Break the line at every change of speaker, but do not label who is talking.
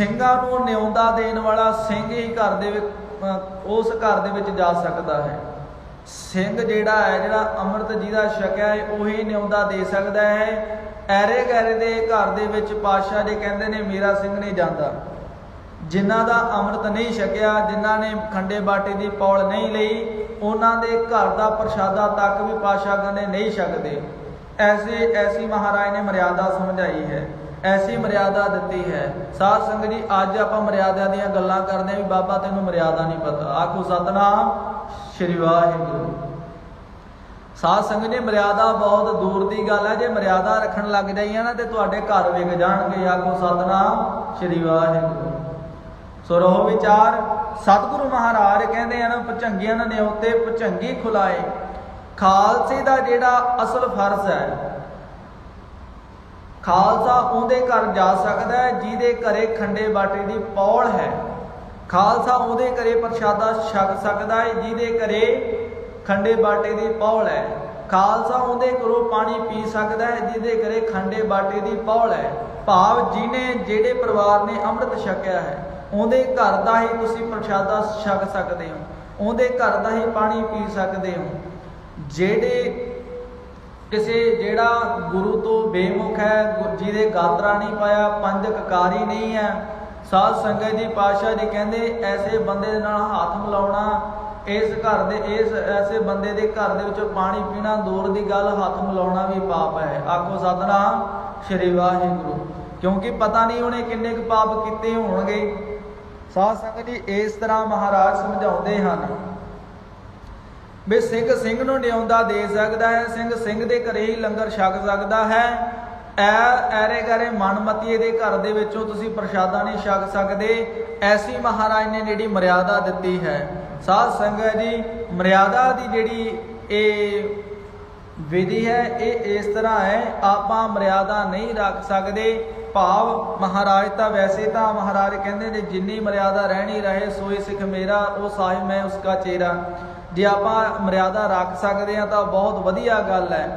ਸਿੰਘਾਂ ਨੂੰ ਨਿਉਂਦਾ ਦੇਣ ਵਾਲਾ ਸਿੰਘ ਹੀ ਘਰ ਦੇ ਉਸ ਘਰ ਦੇ ਵਿੱਚ ਜਾ ਸਕਦਾ ਹੈ। ਸਿੰਘ ਜਿਹੜਾ ਹੈ, ਜਿਹੜਾ ਅੰਮ੍ਰਿਤ ਜਿਹਦਾ ਛਕਿਆ ਹੈ, ਉਹੀ ਨਿਉਂਦਾ ਦੇ ਸਕਦਾ ਹੈ। ਐਰੇ ਗੈਰੇ ਦੇ ਘਰ ਦੇ ਵਿੱਚ ਪਾਸ਼ਾ ਜੀ ਕਹਿੰਦੇ ਨੇ, ਮੇਰਾ ਸਿੰਘ ਨਹੀਂ ਜਾਂਦਾ। ਜਿਨ੍ਹਾਂ ਦਾ ਅੰਮ੍ਰਿਤ ਨਹੀਂ ਛਕਿਆ, ਜਿਨ੍ਹਾਂ ਨੇ ਖੰਡੇ ਬਾਟੇ ਦੀ ਪੌਲ ਨਹੀਂ ਲਈ, ਉਹਨਾਂ ਦੇ ਘਰ ਦਾ ਪ੍ਰਸ਼ਾਦਾ ਤੱਕ ਵੀ ਪਾਸ਼ਾ ਕਹਿੰਦੇ ਨਹੀਂ ਛਕਦੇ। ਐਸੀ ਐਸੀ ਮਹਾਰਾਜ ਨੇ ਮਰਿਆਦਾ ਸਮਝਾਈ ਹੈ। ਐਸੀ ਮਰਿਆਦਾ ਦਿੱਤੀ ਹੈ। ਸਾਧ ਸੰਗਤ ਜੀ, ਅੱਜ ਆਪਾਂ ਮਰਿਆਦਾ ਦੀਆਂ ਗੱਲਾਂ ਕਰਦੇ ਹਾਂ ਵੀ ਬਾਬਾ ਤੈਨੂੰ ਮਰਿਆਦਾ ਨਹੀਂ ਪਤਾ। ਆਖੋ, ਸਤਨਾਮ ਸ਼੍ਰੀ ਵਾਹਿਗੁਰੂ। ਸਾਧ ਸੰਗਤ ਜੀ, ਮਰਿਆਦਾ ਬਹੁਤ ਦੂਰ ਦੀ ਗੱਲ ਹੈ। ਜੇ ਮਰਿਆਦਾ ਰੱਖਣ ਲੱਗ ਜਾਈਏ ਨਾ ਤੇ ਤੁਹਾਡੇ ਘਰ ਵਿਕ ਜਾਣਗੇ। ਆਖੋ, ਸਤਨਾਮ ਸ਼੍ਰੀ ਵਾਹਿਗੁਰੂ। ਸੋ ਰਹੋ ਵਿਚਾਰ। ਸਤਿਗੁਰੂ ਮਹਾਰਾਜ ਕਹਿੰਦੇ ਹਨ ਭੁਚੰਗੀਆਂ ਨੇ ਉੱਤੇ ਪਚੰਗੀ ਖੁਲਾਏ। ਖਾਲਸੇ ਦਾ ਜਿਹੜਾ ਅਸਲ ਫਰਜ਼ ਹੈ ਖਾਲਸਾ ਉਹਦੇ ਘਰ ਜਾ ਸਕਦਾ ਹੈ, ਜਿਹਦੇ ਘਰੇ ਖੰਡੇ ਬਾਟੇ ਦੀ ਪੌਲ ਹੈ। ਖਾਲਸਾ ਉਹਦੇ ਘਰੇ ਪ੍ਰਸ਼ਾਦਾ ਛਕ ਸਕਦਾ ਹੈ, ਜਿਹਦੇ ਘਰੇ ਖੰਡੇ ਬਾਟੇ ਦੀ ਪੌੜ ਹੈ। ਖਾਲਸਾ ਉਹਦੇ ਘਰੋਂ ਪਾਣੀ ਪੀ ਸਕਦਾ ਹੈ, ਜਿਹਦੇ ਘਰੇ ਖੰਡੇ ਬਾਟੇ ਦੀ ਪੌਲ ਹੈ। ਭਾਵ ਜਿਹਨੇ, ਜਿਹੜੇ ਪਰਿਵਾਰ ਨੇ ਅੰਮ੍ਰਿਤ ਛਕਿਆ ਹੈ, ਉਹਦੇ ਘਰ ਦਾ ਹੀ ਤੁਸੀਂ ਪ੍ਰਸ਼ਾਦਾ ਛਕ ਸਕਦੇ ਹੋ। ਉਹਦੇ ਘਰ ਦਾ ਹੀ ਪਾਣੀ ਪੀ ਸਕਦੇ ਹੋ। ਜਿਹੜੇ ਕਿਸੇ ਜਿਹੜਾ ਗੁਰੂ ਤੋਂ ਬੇਮੁਖ ਹੈ, ਗੁ- ਜਿਹਦੇ ਗਾਤਰਾ ਨਹੀਂ ਪਾਇਆ, ਪੰਜ ਕਕਾਰੀ ਨਹੀਂ ਹੈ। ਸਾਧ ਸੰਗਤ ਜੀ, ਪਾਤਸ਼ਾਹ ਜੀ ਕਹਿੰਦੇ, ਐਸੇ ਬੰਦੇ ਦੇ ਨਾਲ ਹੱਥ ਮਿਲਾਉਣਾ, ਇਸ ਘਰ ਦੇ, ਇਸ ਐਸੇ ਬੰਦੇ ਦੇ ਘਰ ਦੇ ਵਿੱਚੋਂ ਪਾਣੀ ਪੀਣਾ, ਦੂਰ ਦੀ ਗੱਲ, ਹੱਥ ਮਿਲਾਉਣਾ ਵੀ ਪਾਪ ਹੈ। ਆਖੋ ਸਤਨਾਮ, ਸ਼੍ਰੀ ਵਾਹਿਗੁਰੂ। ਕਿਉਂਕਿ ਪਤਾ ਨਹੀਂ ਉਹਨੇ ਕਿੰਨੇ ਕੁ ਪਾਪ ਕੀਤੇ ਹੋਣਗੇ। ਸਾਧ ਸੰਗਤ ਜੀ, ਇਸ ਤਰ੍ਹਾਂ ਮਹਾਰਾਜ ਸਮਝਾਉਂਦੇ ਹਨ। ਵੀ ਸਿੰਘ ਸਿੰਘ ਨੂੰ ਨਿਉਂਦਾ ਦੇ ਸਕਦਾ ਹੈ, ਸਿੰਘ ਸਿੰਘ ਦੇ ਘਰੇ ਹੀ ਲੰਗਰ ਛਕ ਸਕਦਾ ਹੈ। ਐ, ਐਰੇ ਗਰੇ ਮਨਮਤੀਏ ਦੇ ਘਰ ਦੇ ਵਿੱਚੋਂ ਤੁਸੀਂ ਪ੍ਰਸ਼ਾਦਾ ਨਹੀਂ ਛਕ ਸਕਦੇ। ਐਸੀ ਮਹਾਰਾਜ ਨੇ ਜਿਹੜੀ ਮਰਿਆਦਾ ਦਿੱਤੀ ਹੈ। ਸਾਧ ਸੰਗਤ ਜੀ, ਮਰਿਆਦਾ ਦੀ ਜਿਹੜੀ ਇਹ ਵਿਧੀ ਹੈ, ਇਹ ਇਸ ਤਰ੍ਹਾਂ ਹੈ, ਆਪਾਂ ਮਰਿਆਦਾ ਨਹੀਂ ਰੱਖ ਸਕਦੇ। ਭਾਵ, ਮਹਾਰਾਜ ਤਾਂ ਵੈਸੇ ਤਾਂ ਮਹਾਰਾਜ ਕਹਿੰਦੇ ਨੇ, ਜਿੰਨੀ ਮਰਿਆਦਾ ਰਹਿਣੀ ਰਹੇ ਸੋਈ ਸਿੱਖ ਮੇਰਾ, ਉਹ ਸਾਹਿਬ ਮੈਂ ਉਸਕਾ ਚੇਰਾ। ਜੇ ਆਪਾਂ ਮਰਿਆਦਾ ਰੱਖ ਸਕਦੇ ਹਾਂ ਤਾਂ ਬਹੁਤ ਵਧੀਆ ਗੱਲ ਹੈ।